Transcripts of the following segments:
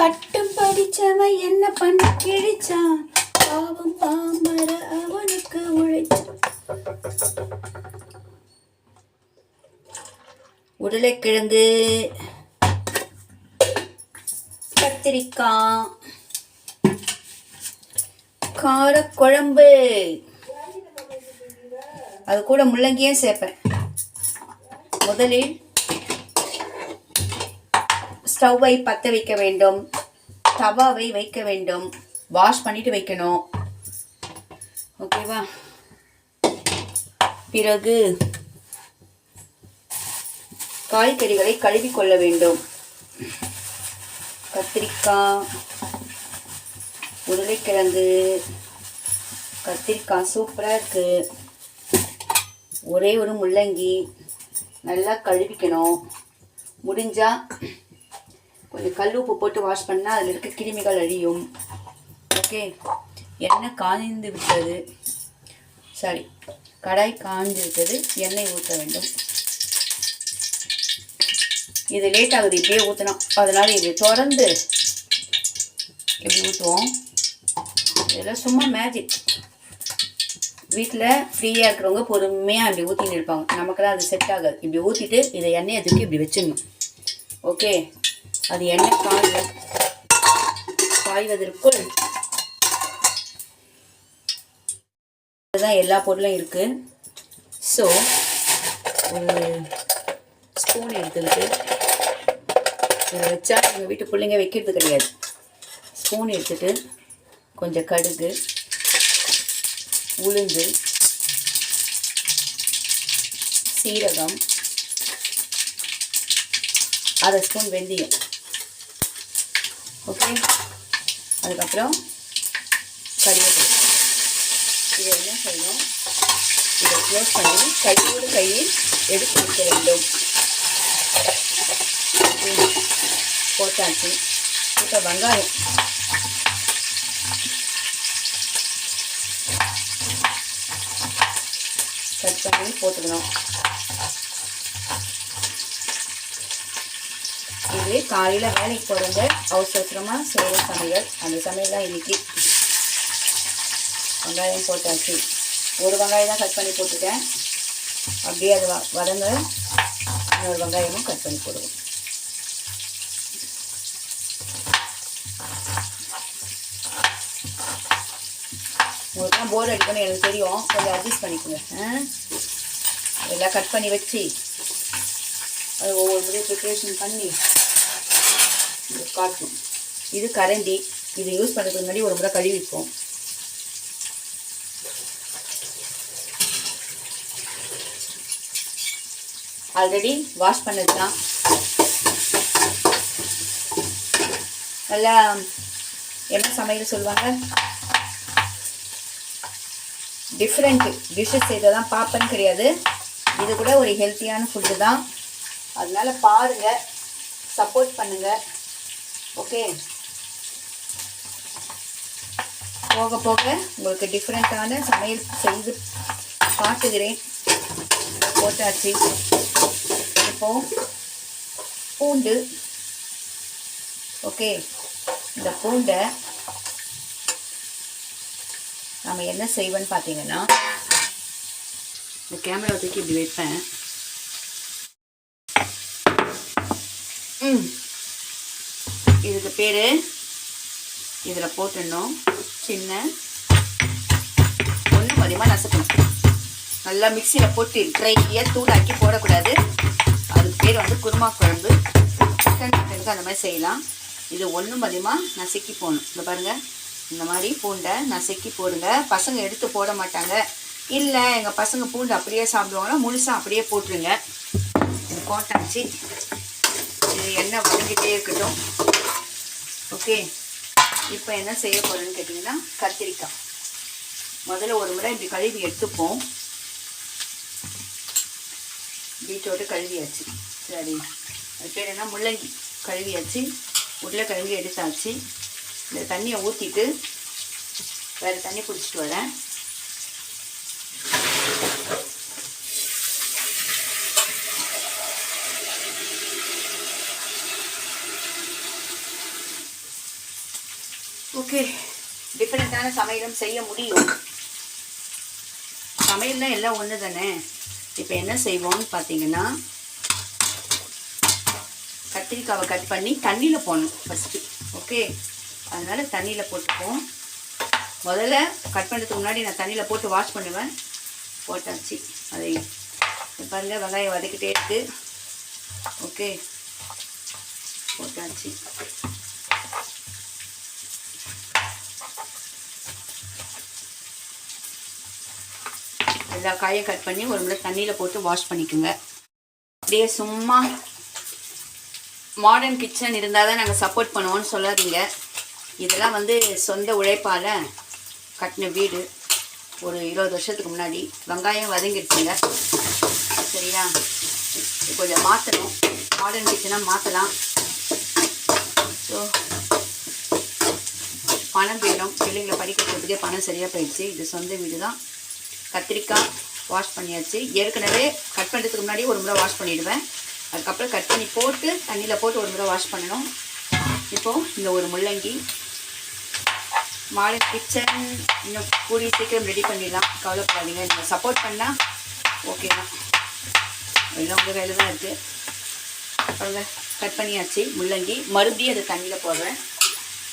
பட்டம் படிச்சவன் என்ன பண்ண கிழிச்சான்? பாவம் பாமர அவனுக்கு உழைச்சான் உருளைக்கிழங்கு கத்திரிக்காய் காரக்குழம்பு அது கூட முள்ளங்கியும் சேர்ப்பேன். முதலில் ஸ்டவ்வை பற்ற வைக்க வேண்டும். தவாவை வைக்க வேண்டும். வாஷ் பண்ணிட்டு வைக்கணும். ஓகேவா பிறகு காய்கறிகளை கழுவி கொள்ள வேண்டும். கத்திரிக்காய் உருளைக்கிழங்கு கத்திரிக்காய் சூப்பராக இருக்குது ஒரே ஒரு முள்ளங்கி நல்லா கழுவிக்கணும். முடிஞ்சால் கொஞ்சம் கல் உப்பு போட்டு வாஷ் பண்ணால் அதில் இருக்க கிருமிகள் அழியும். ஓகே எண்ணெய் காய்ந்து விட்டது. சாரி கடாய் காய்ந்து விட்டது. எண்ணெய் ஊற்ற வேண்டும். இது லேட் ஆகுது. இப்படியே ஊற்றணும் அதனால் இப்படி திறந்து இப்படி ஊற்றுவோம் இதெல்லாம் சும்மா மேஜிக் வீட்டில் ஃப்ரீயாக இருக்கிறவங்க பொறுமையாக இப்படி ஊற்றின்னு இருப்பாங்க. நமக்கெல்லாம் அது செட் ஆகாது. இப்படி ஊற்றிட்டு இதை எண்ணெயை தூக்கி இப்படி வச்சிடணும். ஓகே அது எண்ணெய் காய காய்வதற்குள் இதுதான் எல்லா பொருளும் இருக்குது ஸோ ஒரு ஸ்பூன் எடுத்துக்கிட்டு இதை வச்சா எங்கள் வீட்டு பிள்ளைங்க வைக்கிறது கிடையாது. ஸ்பூன் எடுத்துட்டு கொஞ்சம் கடுகு உளுந்து சீரகம் அரை ஸ்பூன் வெந்தயம். ஓகே? அதுக்கப்புறம் கறிவேப்பிலை இதை என்ன செய்யணும்? இதை க்ளோஸ் பண்ணி கையோடு கையில் எடுத்து வைக்க வேண்டும். போட்டாச்சு. இப்போ வெங்காயம். கட் பண்ணி போட்டுக்கணும். இது காலையில் வேலைக்கு போகிறவங்க அவசர அவசரமாக செய்கிற சமையல். அந்த சமையல் தான் இன்றைக்கி வெங்காயம் போட்டாச்சு. ஒரு வெங்காயம் தான் கட் பண்ணி போட்டுட்டேன். அப்படியே அது வ- வதங்க இன்னொரு வெங்காயமும் கட் பண்ணி போடுவோம். உங்களுக்குலாம் போர் அடிக்கணும் எனக்கு தெரியும். கொஞ்சம் அட்ஜஸ்ட் பண்ணிக்கோங்க. ஆ? எல்லாம் கட் பண்ணி வச்சு அது ஒவ்வொரு முறையும் ப்ரிப்ரேஷன் பண்ணி காட்டணும் இது கரண்டி. இது யூஸ் பண்ணுறதுக்கு முன்னாடி ஒரு முறை கழுவிப்போம். ஆல்ரெடி வாஷ் பண்ணது தான் நல்லா என்ன சமையல் சொல்லுவாங்க? டிஃப்ரெண்ட் டிஷ்ஷஸ் செய்ததான் தான் பார்ப்பேன்னு கிடையாது. இது கூட ஒரு ஹெல்த்தியான ஃபுட்டு தான். அதனால் பாருங்கள் சப்போர்ட் பண்ணுங்கள் ஓகே. போக போக உங்களுக்கு டிஃப்ரெண்ட்டான சமையல் செய்து காட்டுகிறேன். போட்டாச்சு. இப்போ பூண்டு. ஓகே. இந்த பூண்டை நம்ம என்ன செய்வோன்னு பார்த்தீங்கன்னா இந்த கேமரா தூக்கி இப்படி வைப்பேன். ம். இதுக்கு பேர் இதில் போட்டுடணும். சின்ன. ஒன்று மதியமாக நசுக்கணும். நல்லா மிக்சியில் போட்டு ட்ரையாக தூளாக்கி போடக்கூடாது. அதுக்கு பேர் வந்து குருமா குழம்பு. சிக்கன் மட்டனுக்கு அந்த மாதிரி செய்யலாம். இது ஒன்று மதியமாக நசுக்கி போகணும் இந்த பாருங்கள் இந்த மாதிரி பூண்டை நசுக்கி போடுங்க. பசங்க எடுத்து போட மாட்டாங்க. இல்லை எங்கள் பசங்க பூண்டு அப்படியே சாப்பிடுவாங்கன்னா முழுசாக அப்படியே போட்டுருங்க. இது இது எண்ணெய் வதங்கிட்டே இருக்கட்டும். ஓகே. இப்போ என்ன செய்ய போகிறேன்னு கேட்டிங்கன்னா கத்திரிக்காய். முதல்ல ஒரு முறை இப்படி கழுவி எடுத்துப்போம். பீட்ரூட்டு கழுவியாச்சு. சரி. அது பேர் என்ன? முள்ளங்கி கழுவியாச்சு. உருளைக்கிழங்கு எடுத்தாச்சு. இந்த தண்ணியை ஊற்றிட்டு வேறு தண்ணி பிடிச்சிட்டு வரேன் ஓகே டிஃப்ரெண்ட்டான சமையலும் செய்ய முடியும். சமையல்லாம் எல்லாம் ஒன்று தானே இப்போ என்ன செய்வோம்னு பார்த்தீங்கன்னா கத்திரிக்காவை கட் பண்ணி தண்ணியில் போடணும் ஃபஸ்ட்டு ஓகே அதனால் தண்ணியில் போட்டுப்போம் முதல்ல கட் பண்ணுறதுக்கு முன்னாடி நான் தண்ணியில் போட்டு வாஷ் பண்ணுவேன். போட்டாச்சு. அதை பாருங்க வெங்காயம் வதக்கிட்டே இருக்கு. ஓகே போட்டாச்சு. எல்லா காயும் கட் பண்ணி ஒரு முறை தண்ணியில் போட்டு வாஷ் பண்ணிக்கோங்க. அப்படியே சும்மா மாடர்ன் கிச்சன் இருந்தால் தான் நாங்கள் சப்போர்ட் பண்ணுவோம்னு சொல்லாதீங்க. இதெல்லாம் வந்து சொந்த உழைப்பால் கட்டின வீடு. ஒரு இருபது வருஷத்துக்கு முன்னாடி வெங்காயம் வதங்கிடுச்சுங்க சரியா? கொஞ்சம் மாற்றணும் மாடர்ன் கிச்சனாக மாற்றலாம் ஸோ பணம் வேணும். பிள்ளைங்களை படிக்க வைக்கிறதுக்கே பணம் சரியாக போயிடுச்சு. இது சொந்த வீடு தான் கத்திரிக்காய் வாஷ் பண்ணியாச்சு. ஏற்கனவே கட் பண்ணுறதுக்கு முன்னாடி ஒரு முறை வாஷ் பண்ணிவிடுவேன் அதுக்கப்புறம் கட் பண்ணி போட்டு தண்ணியில் போட்டு ஒரு முறை வாஷ் பண்ணணும். இப்போது இந்த ஒரு முள்ளங்கி மாலை கிச்சன் இன்னும் கூடிய சீக்கிரம் ரெடி பண்ணிடலாம். கவலைப்படாதீங்க. நீங்கள் சப்போர்ட் பண்ணால் ஓகே தான். எல்லாம் உங்கள் வேலை தான் இருக்குது அப்புறம் கட் பண்ணியாச்சு. முள்ளங்கி மறுபடியும் அதை தண்ணியில் போடுறேன்.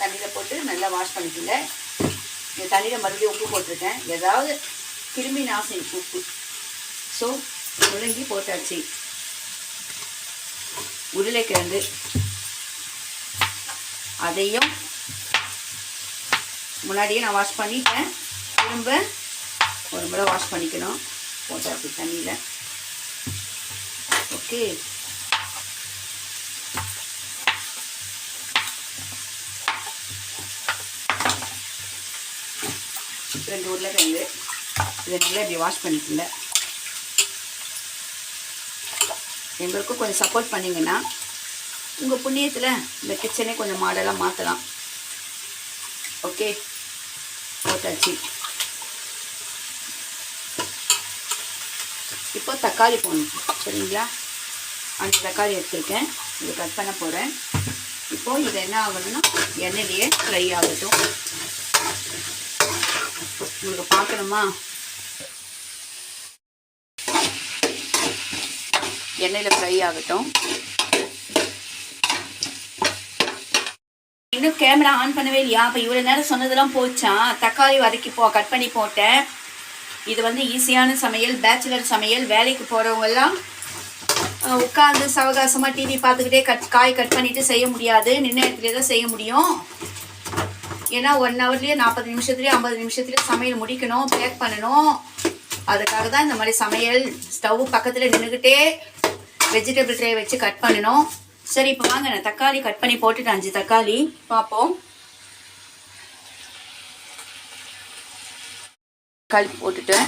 தண்ணியில் போட்டு நல்லா வாஷ் பண்ணிக்கோங்க. இந்த தண்ணியில் மறுபடியும் உப்பு போட்டிருக்கேன். ஏதாவது கிருமி நாசினி உப்பு. ஸோ முள்ளங்கி போட்டாச்சு. உருளைக்கிழங்கு. அதையும் முன்னாடியே நான் வாஷ் பண்ணிட்டேன். திரும்ப ஒரு முறை வாஷ் பண்ணிக்கணும். போட்டேன் அப்படி தண்ணியில். ஓகே ரெண்டு உருளைக்கிழங்கு. இதை நல்லா இப்படி வாஷ் பண்ணிக்கல எங்களுக்கும் கொஞ்சம் சப்போர்ட் பண்ணிங்கன்னா உங்கள் புண்ணியத்தில் இந்த கிச்சனே கொஞ்சம் மாடலாக மாற்றலாம் ஓகே போட்டாச்சு. இப்போ தக்காளி போடணும். சரிங்களா? அஞ்சு தக்காளி எடுத்துருக்கேன். இது கட் பண்ண போகிறேன் இப்போது இது என்ன ஆகணும்னா எண்ணெயிலேயே ஃப்ரை ஆகட்டும். உங்களுக்கு பார்க்கணுமா? எண்ணெயில் ஃப்ரை ஆகட்டும். இன்னும் கேமரா ஆன் பண்ணவே இல்லையா? அப்போ இவ்வளோ நேரம் சொன்னதெல்லாம் போச்சா? தக்காளி வதக்கி போ கட் பண்ணி போட்டேன். இது வந்து ஈஸியான சமையல் பேச்சுலர் சமையல். வேலைக்கு போகிறவங்கெல்லாம் உட்காந்து சவகாசமாக டிவி பார்த்துக்கிட்டே கட் காய் கட் பண்ணிவிட்டு செய்ய முடியாது. நின்ன தான் செய்ய முடியும். ஏன்னா ஒன் ஹவர்லேயே நாற்பது நிமிஷத்துலேயே ஐம்பது நிமிஷத்துலேயே சமையல் முடிக்கணும் பேக் பண்ணணும். அதுக்காக தான் இந்த மாதிரி சமையல் ஸ்டவ் பக்கத்தில் நின்றுக்கிட்டே வெஜிடபிள் ட்ரே வச்சு கட் பண்ணணும் சரி இப்போ வாங்க நான் தக்காளி கட் பண்ணி போட்டுட்டேன் அஞ்சு தக்காளி. பார்ப்போம். தக்காளி போட்டுட்டேன்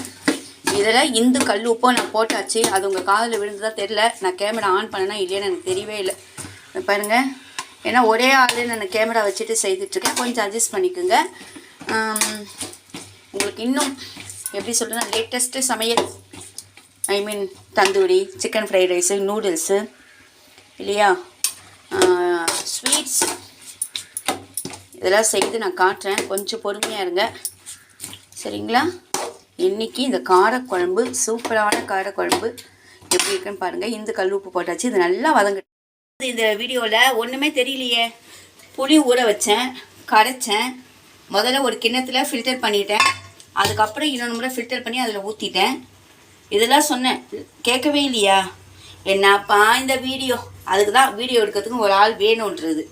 இதில் இந்து கல் உப்போ நான் போட்டாச்சு. அது உங்கள் காதில் விழுந்ததாக தெரில நான் கேமரா ஆன் பண்ணனா இல்லையான்னு எனக்கு தெரியவே இல்லை. பாருங்கள் ஏன்னா ஒரே ஆள் நான் கேமரா வச்சுட்டு செய்துட்ருக்கேன் கொஞ்சம் அட்ஜஸ்ட் பண்ணிக்கோங்க. உங்களுக்கு இன்னும் எப்படி சொல்கிறேன்னா லேட்டஸ்ட்டு சமையல் I mean tandoori chicken fried rice noodles இல்லையா? ஸ்வீட்ஸ் இதெல்லாம் செய்து நான் காட்டுறேன். கொஞ்சம் பொறுமையாக இருங்க. சரிங்களா? இன்னைக்கு இந்த காரக்குழம்பு சூப்பரான காரக்குழம்பு எப்படி இருக்குன்னு பாருங்கள் இந்த கல் உப்பு போட்டாச்சு. இது நல்லா வதங்க இந்த வீடியோவில் ஒன்றுமே தெரியலையே. புளி ஊற வச்சேன் கரைச்சேன். முதல்ல ஒரு கிண்ணத்தில் ஃபில்டர் பண்ணிட்டேன். அதுக்கப்புறம் இன்னொன்று முறை ஃபில்டர் பண்ணி அதில் ஊற்றிட்டேன் இதெல்லாம் சொன்னேன். கேட்கவே இல்லையா? என்னப்பா இந்த வீடியோ. அதுக்கு தான் வீடியோ எடுக்கிறதுக்கு ஒரு ஆள் வேணுன்றது.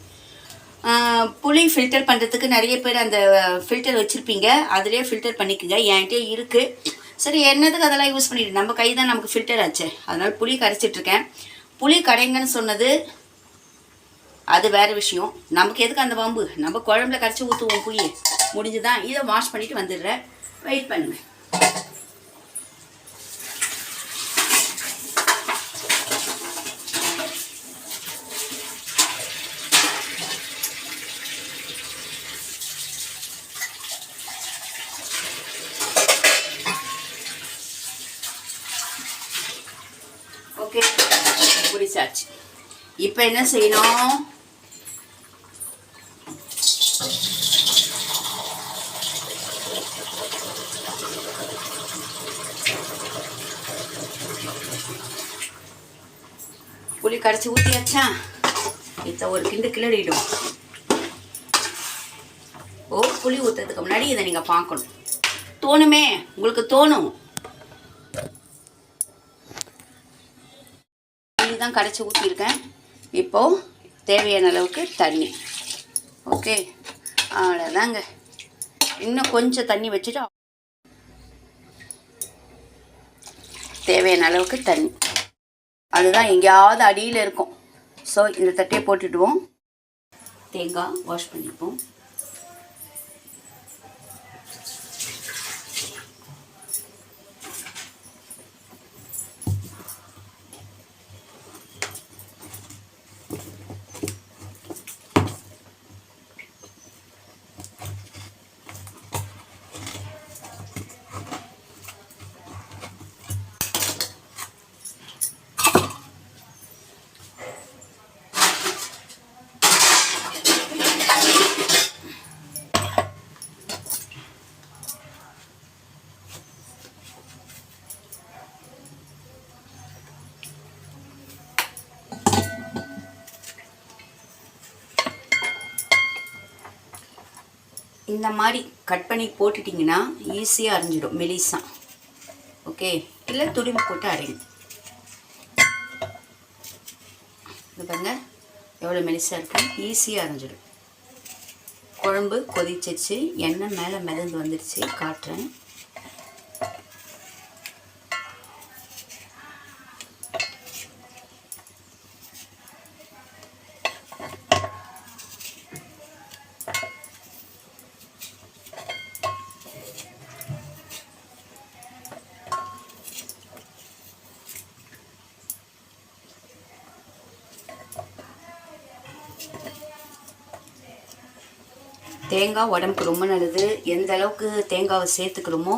புளி ஃபில்டர் பண்ணுறதுக்கு நிறைய பேர் அந்த ஃபில்டர் வச்சுருப்பீங்க. அதிலே ஃபில்டர் பண்ணிக்கோங்க. என்கிட்ட இருக்குது சரி என்னதுக்கு அதெல்லாம் யூஸ் பண்ணிட்டு? நம்ம கை தான் நமக்கு ஃபில்டர் ஆச்சு. அதனால் புளி கரைச்சிட்ருக்கேன். புளி கடைங்கன்னு சொன்னது அது வேறு விஷயம். நமக்கு எதுக்கு அந்த வம்பு? நம்ம குழம்புல கரைச்சி ஊற்றுவோம் புளியை. முடிஞ்சுதான். இதை வாஷ் பண்ணிவிட்டு வந்துடுறேன். வெயிட் பண்ணுங்க. இப்போ என்ன செய்யணும்? புளி கரைச்சி ஊத்தியாச்சா இதை ஒரு கிண்டு கிளறிடும். ஓ புளி ஊத்துறதுக்கு முன்னாடி இதை நீங்க பார்க்கணும். தோணுமே? உங்களுக்கு தோணும்? புளி தான் கரைச்சி ஊற்றிருக்கேன் இப்போது தேவையான அளவுக்கு தண்ணி. ஓகே? அவ்வளோதாங்க இன்னும் கொஞ்சம் தண்ணி வச்சுட்டு தேவையான அளவுக்கு தண்ணி. அதுதான் எங்கேயாவது அடியில் இருக்கும். ஸோ இந்த தட்டையை போட்டுடுவோம். தேங்காய் வாஷ் பண்ணிப்போம். இந்த மாதிரி கட் பண்ணி போட்டுட்டிங்கன்னா ஈஸியாக அரைஞ்சிடும் மெலிசா. ஓகே இல்லை துடிமை போட்டு அரைங்க. இது பாருங்க எவ்வளோ மெலிசாக இருக்கு? ஈஸியாக அரைஞ்சிடும் குழம்பு கொதிச்சிச்சு எண்ணெய் மேலே மிதந்து வந்துடுச்சு காட்டுறேன். தேங்காய் உடம்புக்கு ரொம்ப நல்லது. எந்த அளவுக்கு தேங்காவை சேர்த்துக்கிறோமோ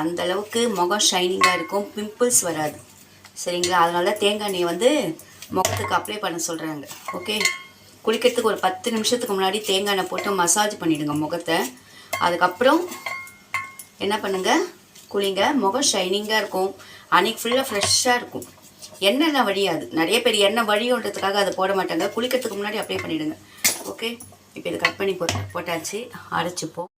அந்த அளவுக்கு முகம் ஷைனிங்காக இருக்கும். பிம்பிள்ஸ் வராது. சரிங்களா? அதனால தேங்காய் எண்ணெயை வந்து முகத்துக்கு அப்ளை பண்ண சொல்கிறாங்க ஓகே குளிக்கிறதுக்கு ஒரு பத்து நிமிஷத்துக்கு முன்னாடி தேங்காய் எண்ணெய் போட்டு மசாஜ் பண்ணிவிடுங்க முகத்தை. அதுக்கப்புறம் என்ன பண்ணுங்கள் குளிங்க. முகம் ஷைனிங்காக இருக்கும். அன்னைக்கு ஃபுல்லாக ஃப்ரெஷ்ஷாக இருக்கும். எண்ணெய்லாம் வழியாது. நிறைய பேர் எண்ணெய் வழியோன்றதுக்காக அதை போட மாட்டாங்க. குளிக்கிறதுக்கு முன்னாடி அப்ளை பண்ணிவிடுங்க ஓகே இப்போ இதை கட் பண்ணி போட்டு போட்டாச்சு. அரைச்சிப்போம்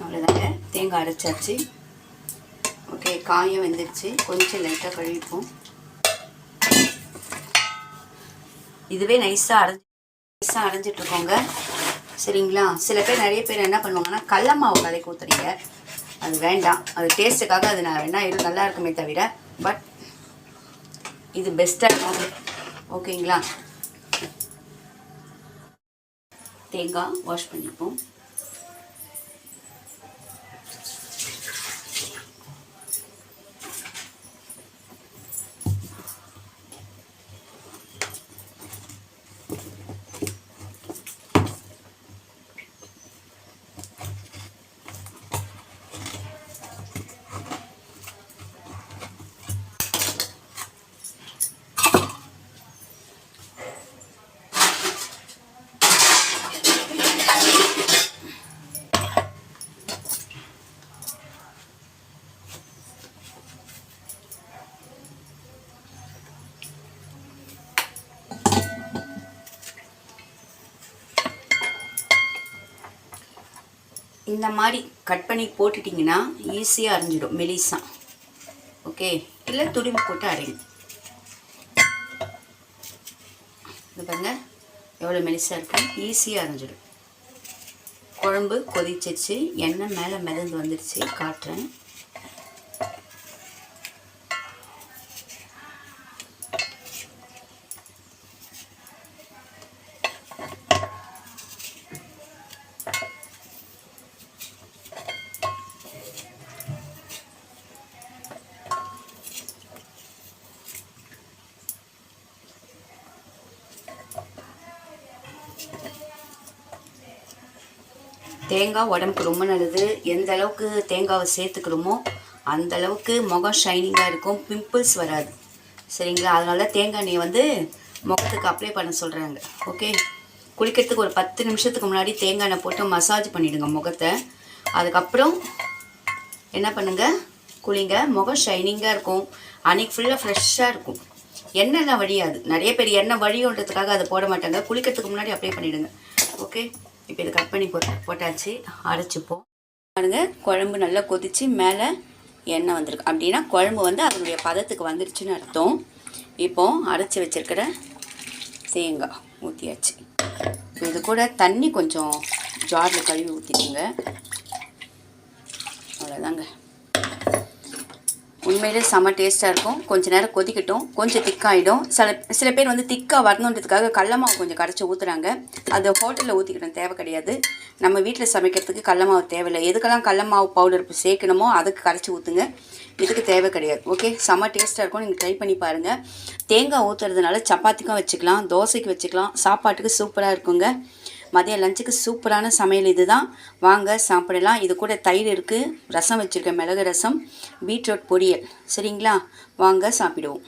அவ்வளோதாங்க தேங்காய் ஓகே காயம் வெந்துருச்சு. கொஞ்சம் லைட்டாக கழுவிப்போம். இதுவே நைஸாக அரைஞ்சி நைஸாக அரைஞ்சிட்ருக்கோங்க சரிங்களா? சில பேர் நிறைய பேர் என்ன பண்ணுவாங்கன்னா கடல மாவு கலக்கி ஊற்றுறீங்க அது வேண்டாம். அது டேஸ்ட்டுக்காக அது நான் வேணா இது நல்லா இருக்குமே தவிர பட் இது பெஸ்ட்டாக இருக்கும். ஓகேங்களா தேங்காய் வாஷ் பண்ணிப்போம். இந்த மாதிரி கட் பண்ணி போட்டுட்டிங்கன்னா ஈஸியாக அரைஞ்சிடும் மெலிசா. ஓகே இல்லை துடிமை போட்டு அரைங்க. இது பாருங்க எவ்வளோ மெலிசாக இருக்கும் ஈஸியாக அரைஞ்சிடும். குழம்பு கொதிச்சிச்சு எண்ணெய் மேலே மிதந்து வந்துடுச்சு காட்டுறேன். தேங்காய் உடம்புக்கு ரொம்ப நல்லது. எந்த அளவுக்கு தேங்காவை சேர்த்துக்கிறோமோ அந்த அளவுக்கு முகம் ஷைனிங்காக இருக்கும். பிம்பிள்ஸ் வராது. சரிங்களா? அதனால தேங்காய் எண்ணெயை வந்து முகத்துக்கு அப்ளை பண்ண சொல்கிறாங்க ஓகே குளிக்கிறதுக்கு ஒரு பத்து நிமிஷத்துக்கு முன்னாடி தேங்காய் எண்ணெய் போட்டு மசாஜ் பண்ணிவிடுங்க முகத்தை. அதுக்கப்புறம் என்ன பண்ணுங்க? குளிங்க. முகம் ஷைனிங்காக இருக்கும். அன்னைக்கு ஃபுல்லாக ஃப்ரெஷ்ஷாக இருக்கும். எண்ணெய்லாம் வழியாது நிறைய பேர் எண்ணெய் வழியோன்றதுக்காக அதை போட மாட்டாங்க. குளிக்கிறதுக்கு முன்னாடி அப்ளை பண்ணிவிடுங்க ஓகே இப்போ இதை கட் பண்ணி போட்டு போட்டாச்சு. அரைச்சிப்போம். பாருங்க குழம்பு நல்லா கொதிச்சு மேலே எண்ணெய் வந்திருக்கு. அப்படின்னா குழம்பு வந்து அதனுடைய பதத்துக்கு வந்துருச்சுன்னு அர்த்தம். இப்போ அரைச்சி வச்சிருக்கிற தேங்காய் ஊற்றியாச்சு இது கூட தண்ணி கொஞ்சம் ஜாரில் கழுவி ஊற்றிக்கோங்க அவ்வளோதாங்க உண்மையிலே செம்ம டேஸ்ட்டாக இருக்கும். கொஞ்சம் நேரம் கொதிக்கட்டும். கொஞ்சம் திக்காகிடும் சில சில பேர் வந்து திக்காக வரணுன்றதுக்காக கடல மாவு கொஞ்சம் கரைச்சி ஊற்றுறாங்க அது ஹோட்டலில் ஊற்றிக்கிட்டோம் தேவை கிடையாது. நம்ம வீட்டில் சமைக்கிறதுக்கு கடல மாவு தேவையில்லை. எதுக்கெல்லாம் கடல மாவு பவுடர் சேர்க்கணுமோ அதுக்கு கரைச்சி ஊற்றுங்க இதுக்கு தேவை கிடையாது. ஓகே செம்ம டேஸ்ட்டாக இருக்கும். நீங்கள் ட்ரை பண்ணி பாருங்கள் தேங்காய் ஊற்றுறதுனால சப்பாத்திக்கும் வச்சுக்கலாம். தோசைக்கு வச்சுக்கலாம். சாப்பாட்டுக்கு சூப்பராக இருக்குங்க. மதியம் லஞ்சுக்கு சூப்பரான சமையல் இதுதான். வாங்க சாப்பிடலாம். இது கூட தயிர் இருக்குது ரசம் வச்சுருக்கேன் மிளகு ரசம் பீட்ரூட் பொரியல். சரிங்களா? வாங்க சாப்பிடுவோம்.